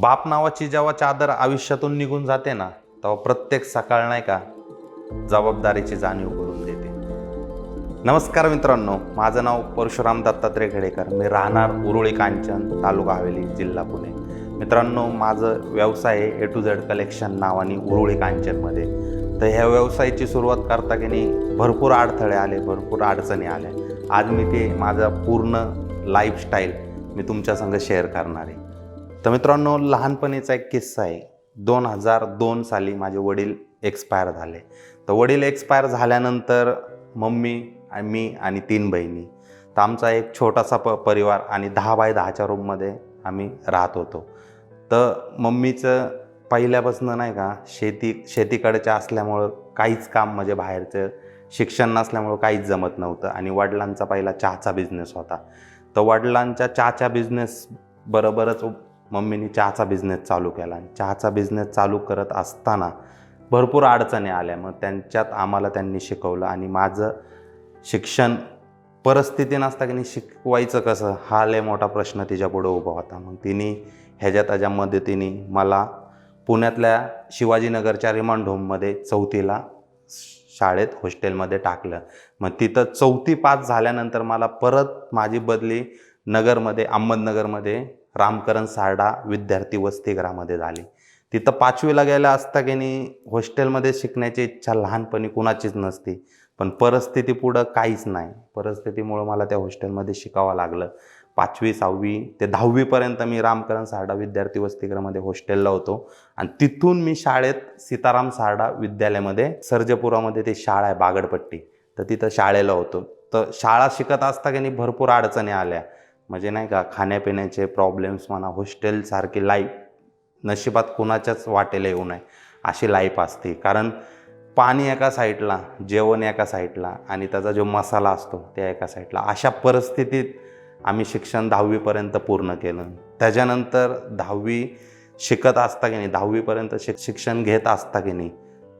बाप नावाची जेव्हा चादर आयुष्यातून निघून जाते ना तेव्हा प्रत्येक सकाळ नाही का जबाबदारीची जाणीव करून देते. नमस्कार मित्रांनो माझं नाव परशुराम दत्तात्रय खेडेकर. मी राहणार उरुळी कांचन तालुका हवेली जिल्हा पुणे. मित्रांनो माझं व्यवसाय आहे ए टू झेड कलेक्शन नावाने उरुळी कांचनमध्ये. तर ह्या व्यवसायाची सुरुवात करता की नाही भरपूर अडथळे आले भरपूर अडचणी आल्या. आज मी ते माझा पूर्ण लाईफस्टाईल मी तुमच्या संग शेअर करणार आहे. तर मित्रांनो लहानपणीचा एक किस्सा आहे. दोन हजार दोन साली माझे वडील एक्सपायर झाले. तर वडील एक्सपायर झाल्यानंतर मम्मी आणि मी आणि तीन बहिणी. तर आमचा एक छोटासा प परिवार आणि दहा बाय दहाच्या रूममध्ये आम्ही राहत होतो. तर मम्मीचं पहिल्यापासून नाही का शेती शेतीकडच्या असल्यामुळं काहीच काम म्हणजे बाहेरचं शिक्षण नसल्यामुळं काहीच जमत नव्हतं आणि वडिलांचा पहिला चहाचा बिझनेस होता. तर वडिलांच्या चहाच्या बिझनेस बरोबरच मम्मीनी चहाचा बिझनेस चालू केला आणि चहाचा बिझनेस चालू करत असताना भरपूर अडचणी आल्या. मग त्यांच्यात आम्हाला त्यांनी शिकवलं आणि माझं शिक्षण परिस्थिती नसता की नाही शिकवायचं कसं? हा लय मोठा प्रश्न तिच्यापुढं उभा होता. मग तिने ह्याच्या त्याच्या मदतीने मला पुण्यातल्या शिवाजीनगरच्या रिमांड होममध्ये चौथीला शाळेत हॉस्टेलमध्ये टाकलं. मग तिथं चौथी पास झाल्यानंतर मला परत माझी बदली नगरमध्ये अहमदनगरमध्ये रामकरण सारडा विद्यार्थी वसतिगृहामध्ये झाली. तिथं पाचवीला गेल्या असता की नाही हॉस्टेलमध्ये शिकण्याची इच्छा लहानपणी कुणाचीच नसती. पण परिस्थिती पुढं काहीच नाही. परिस्थितीमुळं मला त्या हॉस्टेलमध्ये शिकावं लागलं. पाचवी सहावी ते दहावीपर्यंत मी रामकरण सारडा विद्यार्थी वसतिगृहामध्ये हॉस्टेलला होतो. आणि तिथून मी शाळेत सीताराम सारडा विद्यालयामध्ये सर्जपुरामध्ये ते शाळा आहे बागडपट्टी. तर तिथं शाळेला होतो. तर शाळा शिकत असता की नाही भरपूर अडचणी आल्या. म्हणजे नाही का खाण्यापिण्याचे प्रॉब्लेम्स म्हणा हॉस्टेलसारखी लाईफ नशिबात कोणाच्याच वाटेला येऊ नये अशी लाईफ असते. कारण पाणी एका साईडला जेवण एका साईडला आणि त्याचा जो मसाला असतो त्या एका साईडला अशा परिस्थितीत आम्ही शिक्षण दहावीपर्यंत पूर्ण केलं. त्याच्यानंतर दहावी शिकत असता की नाही दहावीपर्यंत शिक शिक्षण घेत असता की नाही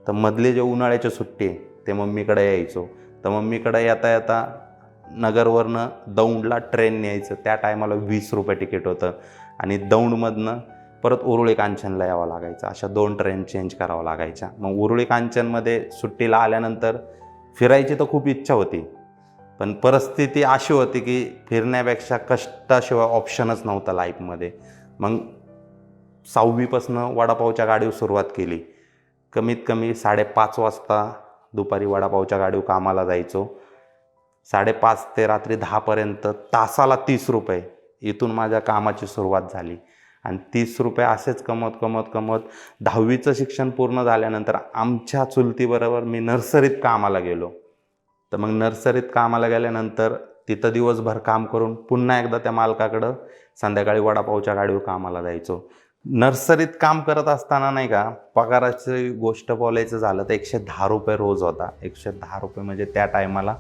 तर मधली जे उन्हाळ्याची सुट्टी आहे ते मम्मीकडे यायचो. तर मम्मीकडे येता येता नगरवरनं दौंडला ट्रेन न्यायचं. त्या टायमाला वीस रुपये तिकीट होतं. आणि दौंडमधनं परत उरुळी कांचनला यावं लागायचं. अशा दोन ट्रेन चेंज करावं लागायच्या. मग उरुळी कांचनमध्ये सुट्टीला आल्यानंतर फिरायची तर खूप इच्छा होती. पण परिस्थिती अशी होती की फिरण्यापेक्षा कष्टाशिवाय ऑप्शनच नव्हता लाईफमध्ये मग सहावीपासनं वडापावच्या गाडीवर सुरुवात केली. कमीत कमी साडेपाच वाजता दुपारी वडापावच्या गाडीवर कामाला जायचो. साडेपाच ते रात्री दहापर्यंत तासाला तीस रुपये इथून माझ्या कामाची सुरुवात झाली. आणि तीस रुपये असेच कमवत कमवत कमवत दहावीचं शिक्षण पूर्ण झाल्यानंतर आमच्या चुलतीबरोबर मी नर्सरीत कामाला गेलो. तर मग नर्सरीत कामाला गेल्यानंतर तिथं दिवसभर काम करून पुन्हा एकदा त्या मालकाकडं संध्याकाळी वडापावच्या गाडीवर कामाला जायचो. नर्सरीत काम करत असताना नाही का पगाराची गोष्ट बोलायचं झालं तर एकशे दहा रुपये रोज होता. एकशे दहा रुपये म्हणजे त्या टायमाला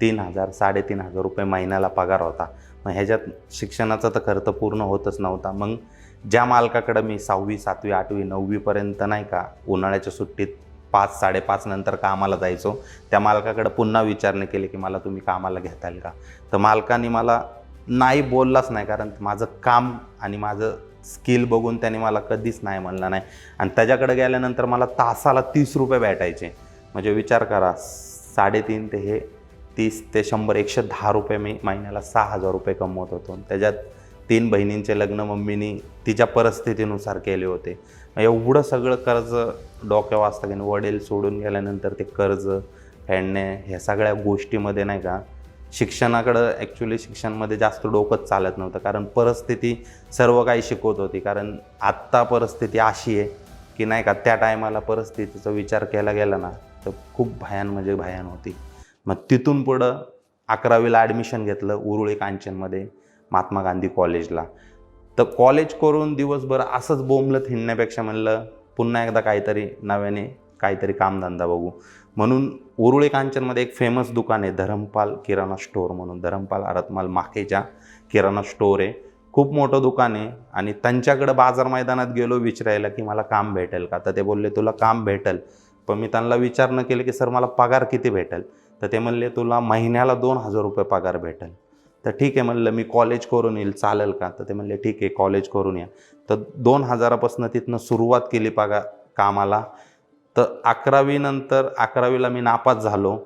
तीन हजार साडेतीन हजार रुपये महिन्याला पगार होता. मग ह्याच्यात शिक्षणाचा तर खर्च पूर्ण होतच नव्हता. मग ज्या मालकाकडं मी सहावी सातवी आठवी नववीपर्यंत नाही का उन्हाळ्याच्या सुट्टीत पाच साडेपाच नंतर कामाला जायचो त्या मालकाकडं पुन्हा विचारणे केले की मला तुम्ही कामाला घेता येईल का? तर मालकाने मला नाही बोललाच नाही कारण माझं काम आणि माझं स्किल बघून त्याने मला कधीच नाही म्हणलं नाही. आणि त्याच्याकडे गेल्यानंतर मला तासाला तीस रुपये भेटायचे. म्हणजे विचार करा साडेतीन ते हे तीस ते शंभर एकशे दहा रुपये मी महिन्याला सहा हजार रुपये कमवत होतो. त्याच्यात तीन बहिणींचे लग्न मम्मीनी तिच्या परिस्थितीनुसार केले होते. एवढं सगळं कर्ज डोक्यावर असतं की वडील सोडून गेल्यानंतर ते कर्ज फेडणे ह्या सगळ्या गोष्टीमध्ये नाही का? शिक्षणाकडं ॲक्च्युली शिक्षणमध्ये जास्त डोकंच चालत नव्हतं. कारण परिस्थिती सर्व काही शिकवत होती. कारण आत्ता परिस्थिती अशी आहे की नाही का त्या टायमाला परिस्थितीचा विचार केला गेला ना तर खूप भयान म्हणजे भयान होती. मग तिथून पुढं अकरावीला ॲडमिशन घेतलं उरुळी कांचनमध्ये महात्मा गांधी कॉलेजला तर कॉलेज करून दिवसभर असंच बोंबलत हिंडण्यापेक्षा म्हणलं पुन्हा एकदा काहीतरी नव्याने काहीतरी कामधंदा बघू. म्हणून उरुळी कांचनमध्ये एक फेमस दुकान आहे धरमपाल किराणा स्टोअर म्हणून. धरमपाल अरतमाल माखेच्या किराणा स्टोअर आहे. खूप मोठं दुकान आहे आणि त्यांच्याकडं बाजार मैदानात गेलो विचारायला की मला काम भेटेल का? तर ते बोलले तुला काम भेटेल. पण मी त्यांना विचारणं केलं की सर मला पगार किती भेटेल? तर ते म्हणले तुला महिन्याला दोन हजार रुपये पगार भेटेल. तर ठीक आहे म्हणलं मी कॉलेज करून येईल चालेल का? तर ते म्हणले ठीक आहे कॉलेज करून या. तर दोन हजारापासून तिथनं सुरुवात केली पगा कामाला. तर अकरावीनंतर अकरावीला मी नापास झालो.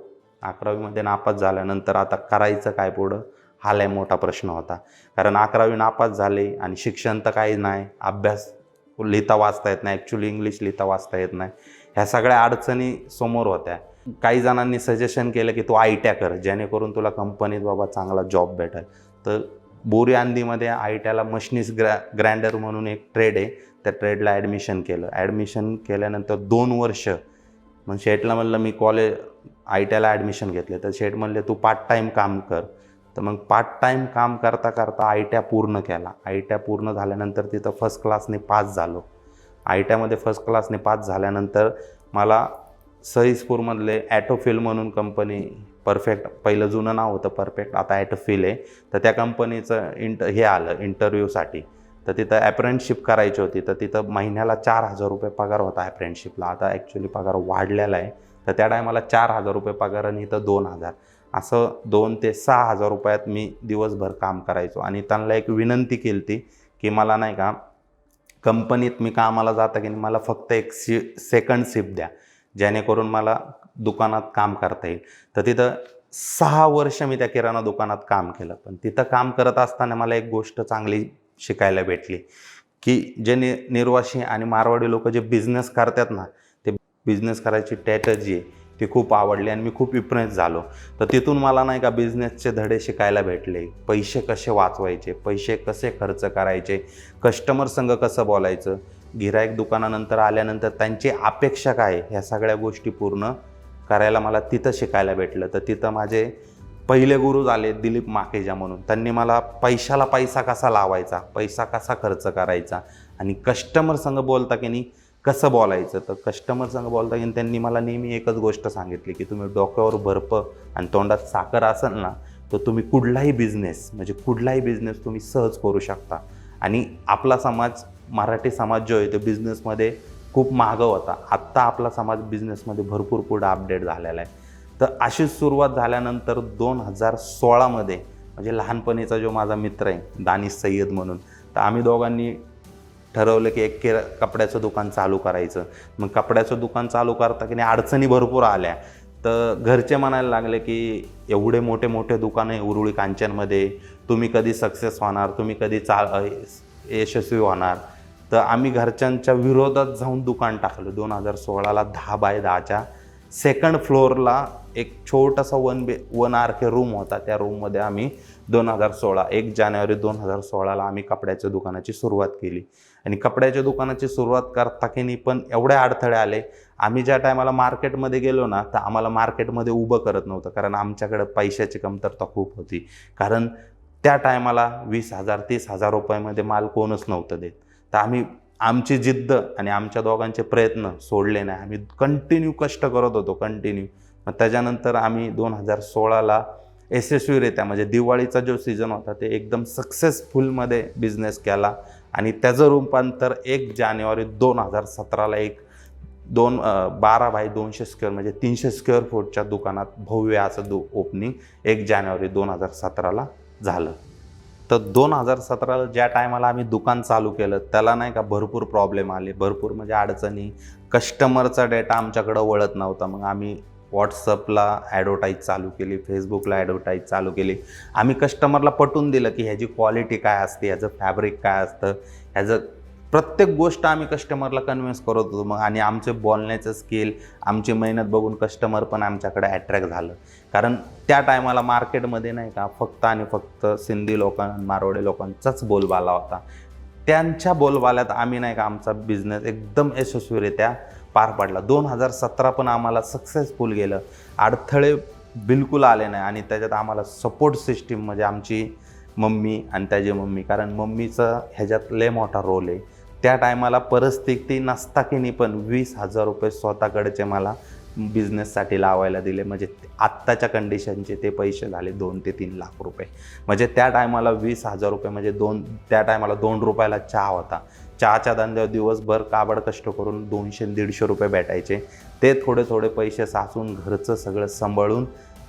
अकरावीमध्ये नापास झाल्यानंतर आता करायचं काय पुढं? हा लय मोठा प्रश्न होता. कारण अकरावी नापास झाले आणि शिक्षण तर काही नाही अभ्यास लिहिता वाचता येत नाही ॲक्च्युली इंग्लिश लिहिता वाचता येत नाही. ह्या सगळ्या अडचणी समोर होत्या. काही जणांनी सजेशन केलं की तू आय टॅ कर जेणेकरून तुला कंपनीत बाबा चांगला जॉब भेटेल. तर बोरी आंदीमध्ये आय ट्याला मशनीस ग्रॅ ग्रँडर म्हणून एक ट्रेड आहे. त्या ट्रेडला ॲडमिशन केलं. ॲडमिशन केल्यानंतर दोन वर्ष मग शेठला म्हणलं मी कॉलेज आय ट्याला ॲडमिशन घेतले. तर शेठ म्हणले तू पार्ट टाईम काम कर. तर मग पार्ट टाईम काम करता करता आय ट्या पूर्ण केला. आय ट्या पूर्ण झाल्यानंतर तिथं फर्स्ट क्लासने पास झालो. आय ट्यामध्ये फर्स्ट क्लासने पास झाल्यानंतर मला सईसपूरमधले ॲटोफिल म्हणून कंपनी परफेक्ट पहिलं जुनं नाव होतं परफेक्ट आता ॲटोफिल आहे. तर त्या कंपनीचं इंट हे आलं इंटरव्ह्यूसाठी. तर तिथं ॲप्रेंटशिप करायची होती. तर तिथं महिन्याला चार हजार रुपये पगार होता ॲप्रेंटशिपला आता ॲक्च्युली पगार वाढलेला आहे. तर त्या टायमाला चार हजार रुपये पगार आणि इथं दोन हजार. असं दोन ते सहा हजार रुपयात मी दिवसभर काम करायचो. आणि त्यांना एक विनंती केली ती की मला नाही का कंपनीत मी कामाला जाता की मला फक्त एक सी सेकंड शिफ्ट द्या. जेणेकरून मला दुकानात काम करता येईल. तर तिथं सहा वर्ष मी त्या किराणा दुकानात काम केलं. पण तिथं काम करत असताना मला एक गोष्ट चांगली शिकायला भेटली की जे नि निर्वासी आणि मारवाडी लोक जे बिझनेस करतात ना ते बिझनेस करायची स्ट्रॅटजी आहे ती खूप आवडली आणि मी खूप इम्प्रेस झालो. तर तिथून मला नाही का बिझनेसचे धडे शिकायला भेटले. पैसे कसे वाचवायचे पैसे कसे खर्च करायचे कस्टमर संघ कसं बोलायचं गिराईक दुकानानंतर आल्यानंतर त्यांची अपेक्षा काय ह्या सगळ्या गोष्टी पूर्ण करायला मला तिथं शिकायला भेटलं. तर तिथं माझे पहिले गुरु झाले दिलीप माकेजा म्हणून. त्यांनी मला पैशाला पैसा कसा लावायचा? पैसा कसा खर्च करायचा? आणि कस्टमर संग बोलता की नाही कसं बोलायचं? तर कस्टमर संघ बोलता की त्यांनी मला नेहमी एकच गोष्ट सांगितली की तुम्ही डोक्यावर बर्फ आणि तोंडात साखर असेल ना तर तुम्ही कुठलाही बिझनेस म्हणजे कुठलाही बिझनेस तुम्ही सहज करू शकता. आणि आपला समाज मराठी समाज जो आहे तो बिझनेसमध्ये खूप मागं होता. आत्ता आपला समाज बिझनेसमध्ये भरपूर पुढं अपडेट झालेला आहे. तर अशीच सुरुवात झाल्यानंतर दोन हजार सोळामध्ये म्हणजे लहानपणीचा जो माझा मित्र आहे दानिश सय्यद म्हणून तर आम्ही दोघांनी ठरवलं की एक केर कपड्याचं दुकान चालू करायचं. मग कपड्याचं दुकान चालू करता की नाही अडचणी भरपूर आल्या. तर घरचे म्हणायला लागले की एवढे मोठे मोठे दुकानं आहे उरुळी कांचनमध्ये तुम्ही कधी सक्सेस होणार तुम्ही कधी चा यशस्वी होणार. तर आम्ही घरच्यांच्या विरोधात जाऊन दुकान टाकलं. दोन हजार सोळाला दहा बाय दहाच्या सेकंड फ्लोअरला एक छोटासा वन बे वन आर के रूम होता. त्या रूममध्ये आम्ही दोन हजार सोळा एक जानेवारी दोन हजार सोळाला आम्ही कपड्याच्या दुकानाची सुरुवात केली. आणि कपड्याच्या दुकानाची सुरुवात करता की नाही पण एवढे अडथळे आले. आम्ही ज्या टायमाला मार्केटमध्ये गेलो ना तर आम्हाला मार्केटमध्ये उभं करत नव्हतं. कारण आमच्याकडे पैशाची कमतरता खूप होती. कारण त्या टायमाला वीस हजार तीस हजार रुपयामध्ये माल कोणच नव्हतं देत. तर आम्ही आमची जिद्द आणि आमच्या दोघांचे प्रयत्न सोडले नाही. आम्ही कंटिन्यू कष्ट करत होतो कंटिन्यू मग त्याच्यानंतर आम्ही दोन हजार सोळाला यशस्वीरित्या म्हणजे दिवाळीचा जो सीझन होता ते एकदम सक्सेसफुलमध्ये बिझनेस केला. आणि त्याचं रूपांतर एक जानेवारी दोन हजार सतराला एक दोन बारा बाय दोनशे स्क्वेअर म्हणजे तीनशे स्क्वेअर फूटच्या दुकानात भव्य असं दु ओपनिंग एक जानेवारी दोन हजार सतराला झालं. तर दोन हजार सतराला ज्या टायमाला आम्ही दुकान चालू केलं त्याला नाही का भरपूर प्रॉब्लेम आले. भरपूर म्हणजे अडचणी. कस्टमरचा डेटा आमच्याकडं वळत नव्हता. मग आम्ही व्हॉट्सअपला ॲडव्हर्टाईज चालू केली फेसबुकला ॲडव्हर्टाईज चालू केली. आम्ही कस्टमरला पटवून दिलं की ह्याची क्वालिटी काय असते ह्याचं फॅब्रिक काय असतं ह्याचं प्रत्येक गोष्ट आम्ही कस्टमरला कन्व्हिन्स करत होतो मग. आणि आमचे बोलण्याचं स्किल आमची मेहनत बघून कस्टमर पण आमच्याकडे अट्रॅक्ट झालं. कारण त्या टायमाला मार्केटमध्ये नाही का फक्त आणि फक्त सिंधी लोकां मारवाडी लोकांचाच बोलबाला होता. त्यांच्या बोलबाल्यात आम्ही नाही का आमचा बिझनेस एकदम यशस्वीरित्या पार पाडला. दोन हजार सतरा पण आम्हाला सक्सेसफुल गेलं. अडथळे बिलकुल आले नाही आणि त्याच्यात आम्हाला सपोर्ट सिस्टीम म्हणजे आमची मम्मी आणि त्याची मम्मी. कारण मम्मीचं ह्याच्यात लय मोठा रोल आहे. त्या टायमाला परिस्थिती नसता की नाही पण वीस हजार रुपये स्वतःकडचे मला बिझनेससाठी लावायला दिले. म्हणजे आत्ताच्या कंडिशनचे ते पैसे झाले दोन ते तीन लाख रुपये. म्हणजे त्या टायमाला वीस हजार रुपये म्हणजे दोन त्या टायमाला दोन रुपयाला चहा होता. चहाच्या धंद्यावर दिवसभर काबड कष्ट करून दोनशे दीडशे रुपये भेटायचे. ते थोडे थोडे पैसे साचून घरचं सगळं सांभाळून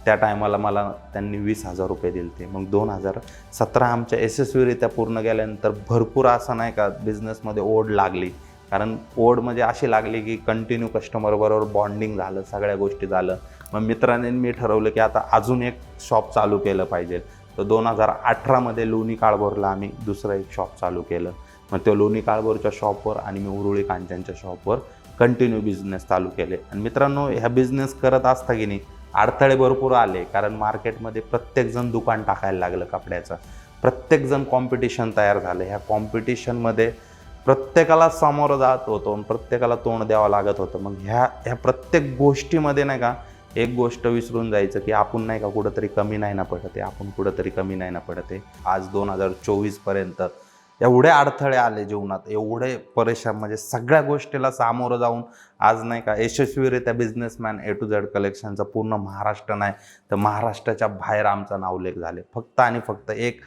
त्या टायमाला मला त्यांनी वीस हजार रुपये दिले ते मग दोन हजार सतरा आमच्या यशस्वीरित्या पूर्ण गेल्यानंतर भरपूर असं नाही का बिझनेसमध्ये ओढ लागली. कारण ओढ म्हणजे अशी लागली की कंटिन्यू कस्टमरबरोबर बॉन्डिंग झालं सगळ्या गोष्टी झालं. मग मित्राने मी ठरवलं की आता अजून एक शॉप चालू केलं पाहिजे. तर दोन हजार अठरामध्ये लोणी काळभोरला आम्ही दुसरं एक शॉप चालू केलं. मग त्या लोणी काळभोरच्या शॉपवर आणि मी उरुळी कांच्यांच्या शॉपवर कंटिन्यू बिझनेस चालू केले. आणि मित्रांनो ह्या बिझनेस करत असता की नाही अडथळे भरपूर आले कारण मार्केटमध्ये प्रत्येकजण दुकान टाकायला लागलं कपड्याचं. प्रत्येकजण कॉम्पिटिशन तयार झालं. ह्या कॉम्पिटिशनमध्ये प्रत्येकाला सामोरं जात होतो आणि प्रत्येकाला तोंड द्यावं लागत होतं. मग ह्या ह्या प्रत्येक गोष्टीमध्ये नाही का एक गोष्ट विसरून जायचं की आपण नाही का कुठंतरी कमी नाही ना पडत आहे आपण कुठंतरी कमी नाही ना पडत आहे. आज दोन हजार चोवीसपर्यंत एवढे अडथळे आले जीवनात एवढे परेशान म्हणजे सगळ्या गोष्टीला सामोरं जाऊन आज नाही का यशस्वीरित्या बिझनेसमॅन ए टू झेड कलेक्शनचा पूर्ण महाराष्ट्र नाही तर महाराष्ट्राच्या बाहेर आमचं नावलेख झाले. फक्त आणि फक्त एक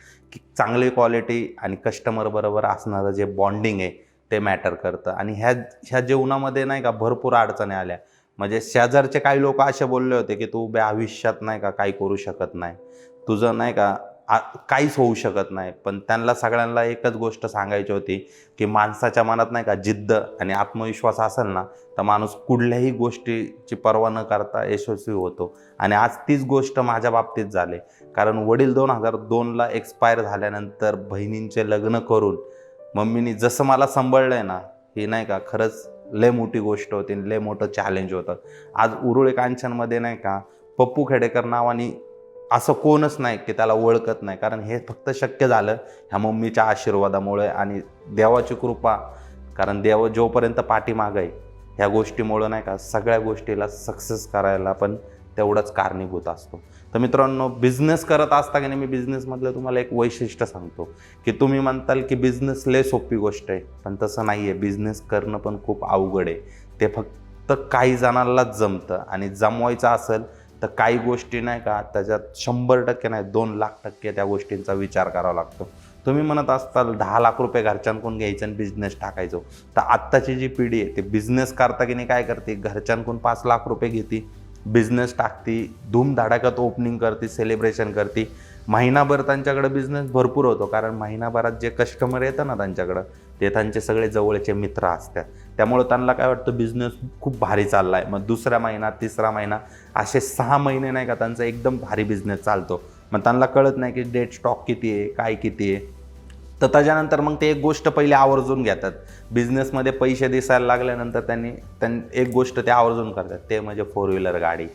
चांगली क्वालिटी आणि कस्टमर बरोबर असणारं जे बॉन्डिंग आहे ते मॅटर करतं. आणि ह्या ह्या जीवनामध्ये नाही का भरपूर अडचणी आल्या. म्हणजे शेजारचे काही लोक असे बोलले होते की तू बे आयुष्यात नाही का काही करू शकत नाही. तुझं नाही का काहीच होऊ शकत नाही. पण त्यांना सगळ्यांना एकच गोष्ट सांगायची होती की माणसाच्या मनात नाही का जिद्द आणि आत्मविश्वास असेल ना तर माणूस कुठल्याही गोष्टीची पर्वा न करता यशस्वी होतो. आणि आज तीच गोष्ट माझ्या बाबतीत झाली. कारण वडील दोन हजार दोनला एक्सपायर झाल्यानंतर बहिणींचे लग्न करून मम्मीनी जसं मला सांभाळलं आहे ना ही नाही का खरंच लय मोठी गोष्ट होती लय मोठं चॅलेंज होतं. आज उरुळे कांचनमध्ये नाही का पप्पू खेडेकर नावाने असं कोणच नाही की त्याला ओळखत नाही. कारण हे फक्त शक्य झालं ह्या मम्मीच्या आशीर्वादामुळे आणि देवाची कृपा. कारण देव जोपर्यंत पाठीमागं आहे ह्या गोष्टीमुळं नाही का सगळ्या गोष्टीला सक्सेस करायला पण तेवढंच कारणीभूत असतो. तर मित्रांनो बिझनेस करत असता की नाही मी बिझनेसमधलं तुम्हाला एक वैशिष्ट्य सांगतो की तुम्ही म्हणताल की बिझनेस लय सोपी गोष्ट आहे पण तसं नाही आहे बिझनेस करणं पण खूप अवघड आहे. ते फक्त काही जणांनाच जमतं आणि जमवायचं असेल तर काही गोष्टी नाही का त्याच्यात शंभर टक्के नाही दोन लाख टक्के त्या गोष्टींचा विचार करावा लागतो. तुम्ही म्हणत असताल दहा लाख रुपये घरच्यांकडून घ्यायचं आणि बिझनेस टाकायचो. तर आत्ताची जी पिढी आहे ते बिझनेस करता की नाही काय करते? घरच्यांकडून पाच लाख रुपये घेते बिझनेस टाकती धूमधडाक्यात ओपनिंग करते सेलिब्रेशन करते. महिनाभर त्यांच्याकडे बिझनेस भरपूर होतो. कारण महिनाभरात जे कस्टमर येतं ना त्यांच्याकडं ते त्यांचे सगळे जवळचे मित्र असतात. त्यामुळं त्यांना काय वाटतं बिझनेस खूप भारी चालला आहे मग दुसरा महिना तिसरा महिना असे सहा महिने नाही का त्यांचा एकदम भारी बिझनेस चालतो. मग त्यांना कळत नाही की डेट स्टॉक किती आहे काय किती आहे. तर त्याच्यानंतर मग ते एक गोष्ट पहिले आवर्जून घेतात. बिझनेसमध्ये पैसे दिसायला लागल्यानंतर त्यांनी त्यां एक गोष्ट ते आवर्जून करतात. ते म्हणजे फोर व्हीलर गाडी.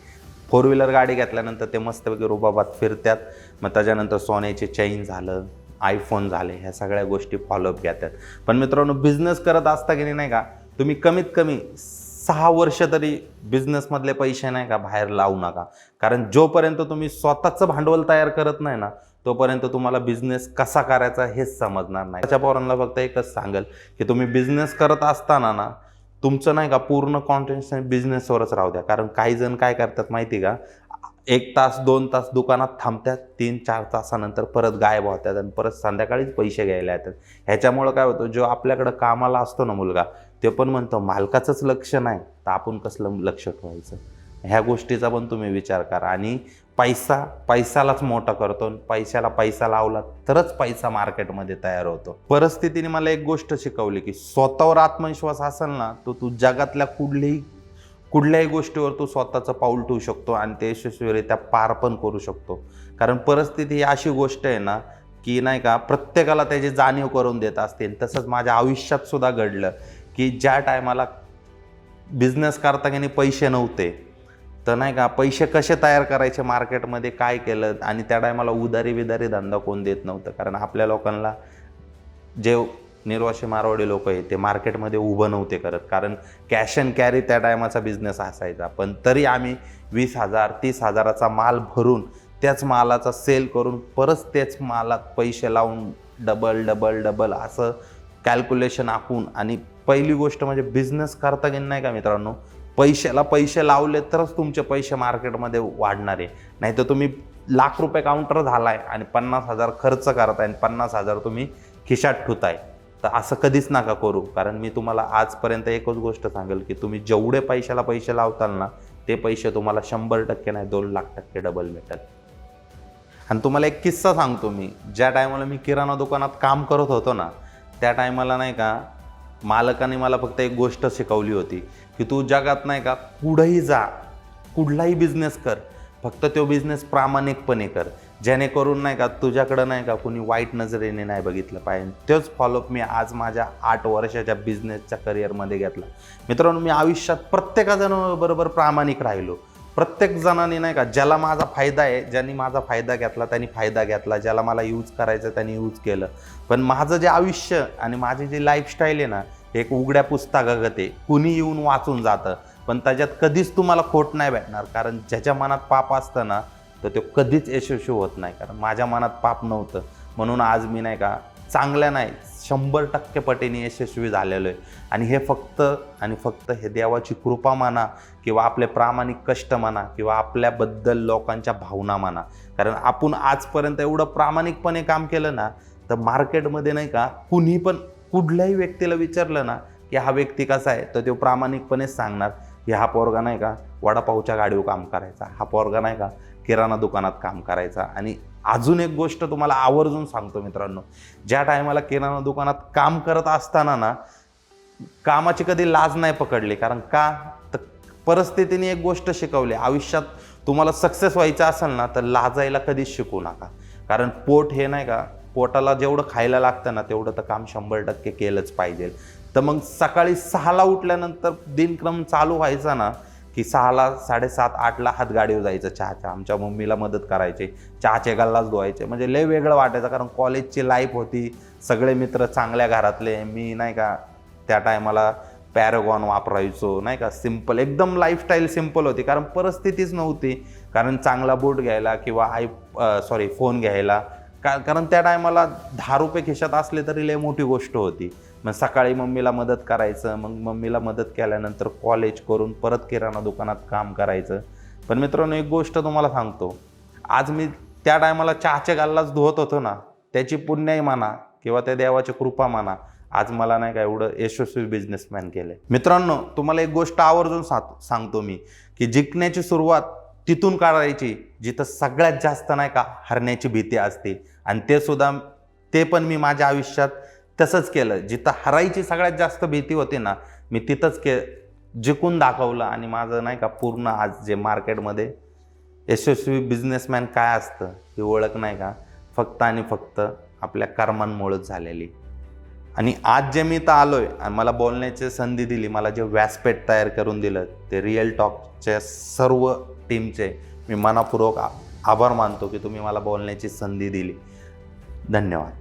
फोर व्हीलर गाडी घेतल्यानंतर ते मस्तपैकी रुबाबात फिरतात मग त्याच्यानंतर सोन्याचे चैन झालं आयफोन झाले ह्या सगळ्या गोष्टी फॉलोअप घेतात. पण मित्रांनो बिझनेस करत असता की नाही का? तुम्ही कमीत कमी सहा वर्ष तरी बिझनेसमधले पैसे नाही का बाहेर लावू नका. कारण जोपर्यंत तुम्ही स्वतःचं भांडवल तयार करत नाही ना तोपर्यंत तुम्हाला बिझनेस कसा करायचा हेच समजणार नाही. त्याच्या पोरांना फक्त एकच सांगेल की तुम्ही बिझनेस करत असताना ना तुमचं नाही का पूर्ण कॉन्टेन्शन बिझनेसवरच राहू द्या. कारण काही जण काय करतात माहिती का? एक तास दोन तास दुकानात थांबतात तीन चार तासानंतर परत गायब होतात आणि परत संध्याकाळीच पैसे घ्यायला येतात. ह्याच्यामुळं काय होतं जो आपल्याकडं कामाला असतो ना मुलगा ते पण म्हणतो मालकाचंच लक्ष नाही तर आपण कसलं लक्ष ठेवायचं? ह्या गोष्टीचा पण तुम्ही विचार करा. आणि पैसा पैसालाच मोठा करतो आणि पैशाला पैसा लावला तरच पैसा मार्केटमध्ये तयार होतो. परिस्थितीने मला एक गोष्ट शिकवली की स्वतःवर आत्मविश्वास असेल ना तो तू जगातल्या कुठल्याही कुठल्याही गोष्टीवर तू स्वतःचं पाऊल ठेवू शकतो आणि ते यशस्वीरित्या पार पण करू शकतो. कारण परिस्थिती ही अशी गोष्ट आहे ना की नाही का प्रत्येकाला त्याची जाणीव करून देत असते. तसंच माझ्या आयुष्यात सुद्धा घडलं की ज्या टायमाला बिझनेस करता की पैसे नव्हते तर नाही का पैसे कसे तयार करायचे मार्केटमध्ये काय केलं? आणि त्या टायमाला उदारी विदारी धंदा कोण देत नव्हतं? कारण आपल्या लोकांना जे निर्वाशी मारवाडी लोक आहे ते मार्केटमध्ये उभं नव्हते करत. कारण कॅश अँड कॅरी त्या टायमाचा बिझनेस असायचा. पण तरी आम्ही वीस हजार तीस हजाराचा माल भरून त्याच मालाचा सेल करून परत तेच मालात पैसे लावून डबल डबल डबल असं कॅल्क्युलेशन आखून आणि पहिली गोष्ट म्हणजे बिझनेस करता की नाही का मित्रांनो? पैशाला पैसे लावले तरच तुमचे पैसे मार्केटमध्ये वाढणार. आहे नाही तर तुम्ही लाख रुपये काउंटर झाला आहे आणि पन्नास हजार खर्च करताय आणि पन्नास हजार तुम्ही खिशात ठुताय तर असं कधीच नका करू. कारण मी तुम्हाला आजपर्यंत एकच गोष्ट सांगेल की तुम्ही जेवढे पैशाला पैसे लावताल ना ते पैसे तुम्हाला शंभर टक्के नाही दोन लाख टक्के डबल भेटेल. आणि तुम्हाला एक किस्सा सांगतो मी. ज्या टायमाला मी किराणा दुकानात काम करत होतो ना त्या टायमाला नाही का मालकाने मला फक्त एक गोष्ट शिकवली होती. की तू जगात नाही का पुढंही जा. कुठलाही बिझनेस कर. फक्त तो बिझनेस प्रामाणिकपणे कर. जेणेकरून नाही का तुझ्याकडं नाही का कुणी वाईट नजरेने नाही बघितलं पाहिजे. तोच फॉलोअप मी आज माझ्या आठ वर्षाच्या बिझनेसच्या करिअरमध्ये घेतला. मित्रांनो मी आयुष्यात प्रत्येकाजणाबरोबर प्रामाणिक राहिलो. प्रत्येक जणांनी नाही का ज्याला माझा फायदा आहे ज्यांनी माझा फायदा घेतला त्यांनी फायदा घेतला. ज्याला मला यूज करायचं त्यांनी यूज केलं. पण माझं जे आयुष्य आणि माझी जी लाईफस्टाईल आहे ना एक उघड्या पुस्तकागत आहे. कुणी येऊन वाचून जातं. पण त्याच्यात कधीच तुम्हाला खोट नाही भेटणार. कारण ज्याच्या मनात पाप असतं ना तर तो कधीच यशस्वी होत नाही. कारण माझ्या मनात पाप नव्हतं. म्हणून आज मी नाही का चांगल्या नाही शंभर टक्के पटीने यशस्वी झालेलो आहे. आणि हे फक्त आणि फक्त हे देवाची कृपा म्हणा किंवा आपले प्रामाणिक कष्ट म्हणा किंवा आपल्याबद्दल लोकांच्या भावना म्हणा. कारण आपण आजपर्यंत एवढं प्रामाणिकपणे काम केलं ना तर मार्केटमध्ये नाही का कुणी पण कुठल्याही व्यक्तीला विचारलं ना की हा व्यक्ती कसा आहे तर तो प्रामाणिकपणेच सांगणार की हा पोरगा नाही का वडापावच्या गाडीवर काम करायचा. हा पोरगा नाही का किराणा दुकानात काम करायचा. आणि अजून एक गोष्ट तुम्हाला आवर्जून सांगतो मित्रांनो ज्या टायमाला किराणा दुकानात काम करत असताना ना कामाची कधी लाज नाही पकडली. कारण का? तर परिस्थितीने एक गोष्ट शिकवली. आयुष्यात तुम्हाला सक्सेस व्हायचं असेल ना तर लाजायला कधीच शिकू नका. कारण पोट हे नाही का पोटाला जेवढं खायला लागतं ना तेवढं तर काम शंभर टक्के केलंच पाहिजे. तर मग सकाळी सहाला उठल्यानंतर दिनक्रम चालू व्हायचा ना की सहाला साडेसात आठला हात गाडीवर जायचं चहाच्या. आमच्या मम्मीला मदत करायची. चहाचे गल्लाच धुवायचे. म्हणजे लय वेगळं वाटायचं कारण कॉलेजची लाईफ होती. सगळे मित्र चांगल्या घरातले. मी नाही का त्या टायमाला पॅरागॉन वापरायचो. नाही का सिंपल एकदम लाईफस्टाईल सिंपल होती. कारण परिस्थितीच नव्हती. कारण चांगला बूट घ्यायला किंवा आय सॉरी फोन घ्यायला. का कारण त्या टायमाला दहा रुपये खिशात असले तरी लय मोठी गोष्ट होती. मग सकाळी मम्मीला मदत करायचं मग मम्मीला मदत केल्यानंतर कॉलेज करून परत किराणा दुकानात काम करायचं. पण मित्रांनो एक गोष्ट तुम्हाला सांगतो. आज मी त्या टायमाला चहाच्या गाल्लाच धुवत होतो ना त्याची पुण्याही म्हणा किंवा त्या देवाची कृपा म्हणा आज मला नाही का एवढं यशस्वी बिझनेसमॅन केलं मित्रांनो तुम्हाला एक गोष्ट आवर्जून सांगतो मी की जिंकण्याची सुरुवात तिथून काढायची जिथं सगळ्यात जास्त नाही का हरण्याची भीती असते. आणि ते सुद्धा ते पण मी माझ्या आयुष्यात तसंच केलं. जिथं हरायची सगळ्यात जास्त भीती होती ना मी तिथंच के जिंकून दाखवलं. आणि माझं नाही का पूर्ण आज जे मार्केटमध्ये यशस्वी बिझनेसमॅन काय असतं ही ओळख नाही का फक्त आणि फक्त आपल्या कर्मांमुळेच झालेली. आणि आज जे मी इथं आलो आहे आणि मला बोलण्याची संधी दिली मला जे व्यासपीठ तयार करून दिलं ते रिअल टॉकच्या सर्व टीमचे. मी मनापूर्वक आ- आभार मानतो की तुम्ही मला बोलण्याची संधी दिली. धन्यवाद.